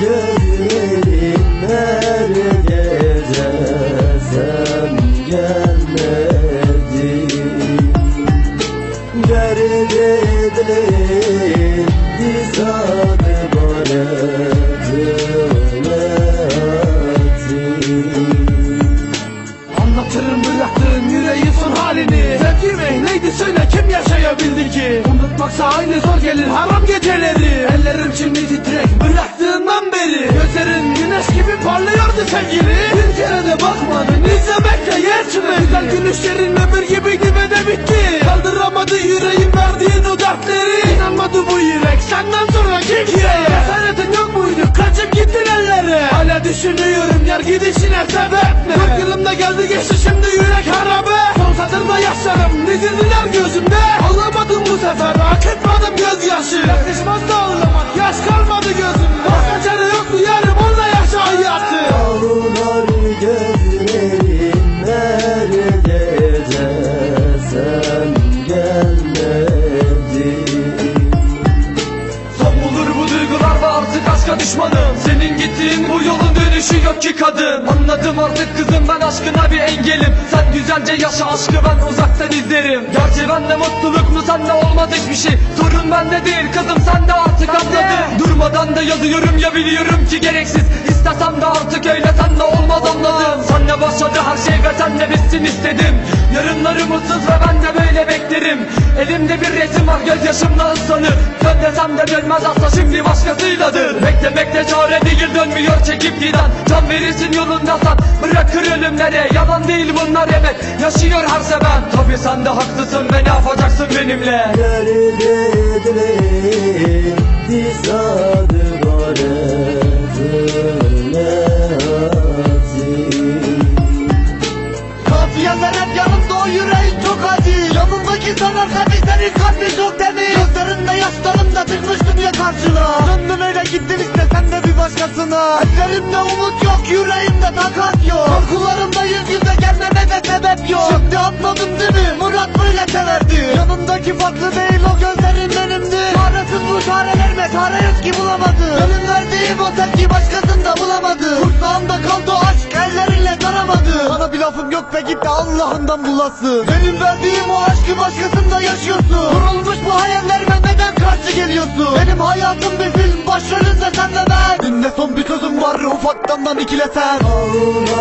gözlerim her gece sen gelmedin Dert edilir dizadı Anlatırım bıraktığın yüreğin son halini. Sevgimi neydi söyle kim yaşayabildi ki? Unutmaksa aynı zor gelir haram geceleri şimdi titrek. Bıraktığından beri Gözlerin güneş gibi parlıyordu sevgili. Bir kere de bakmadın izlemekle yetmedi. Güzel gülüşlerin ömür gibiydi ve de bitti. Kaldıramadı yüreğim verdiğin o dertleri İnanmadı bu yürek senden sonra kim ki Cesaretin yok muydu? Kaçıp gittin ellere. Hala düşünüyorum yer gidişine sebep ne? Dört yılımda geldi geçti şimdi yürek harabe Son satırda yaşlarım dizildiler gözümde? Ağlamadım bu sefer akıtmadım gözyaşı. Yakışmaz da yaş kalmadı gözümde düşmanım Senin gittiğin bu yolun dönüşü yok ki kadın. Anladım artık kızım ben aşkına bir engelim. Sen güzelce yaşa aşkı ben uzaktan izlerim. Gerçi bende mutluluk mu sende olmaz hiçbir şey. Sorun bende değil kızım sen de artık anladın. Durmadan da yazıyorum ya biliyorum ki gereksiz. İstesem de artık öyle sen de olmaz anladım. Senle başladı her şey ve senle bitsin istedim. Yarınları mutsuz ve ben de Elimde bir resim var gözyaşımla ıslanır. Dön desem de dönmez asla şimdi başkasıyladır. Beklemekte çare değil dönmüyor çekip giden. Can verirsin yolundasan bırakır ölümlere. Yalan değil bunlar evet yaşıyor her seven Tabi sen de haklısın ve ne yapacaksın benimle Dert hep yanımda o yüreğin çok acı. Yanımdaki sanarsa bizlerin kalbi çok temiz. Gözlerinde yaşlarımda çıkmıştım ya karşına. Döndün öyle gittin işte sen de bir başkasına. Ellerimde umut yok yüreğimde takat yok. Korkularımda yüz yüze gelmeme de sebep yok. Şimdi anladım değil mi? Murat böyle severdi. Yanımdaki farklı değil o gözlerin benimdi. Çaresiz bu çarelerime çare yok ki bulamadı. Benim verdiğim o tepki başkasında bulamadı. Kursağımda lafım yok ve git de Allah'ından bulası Benim verdiğim o aşkı başkasında yaşıyorsun. Kurulmuş bu hayallerime neden karşı geliyorsun? Benim hayatım bir film başrolünde sen ve ben. Dinle son bir sözüm var ufaktandan ikilesen Ağlar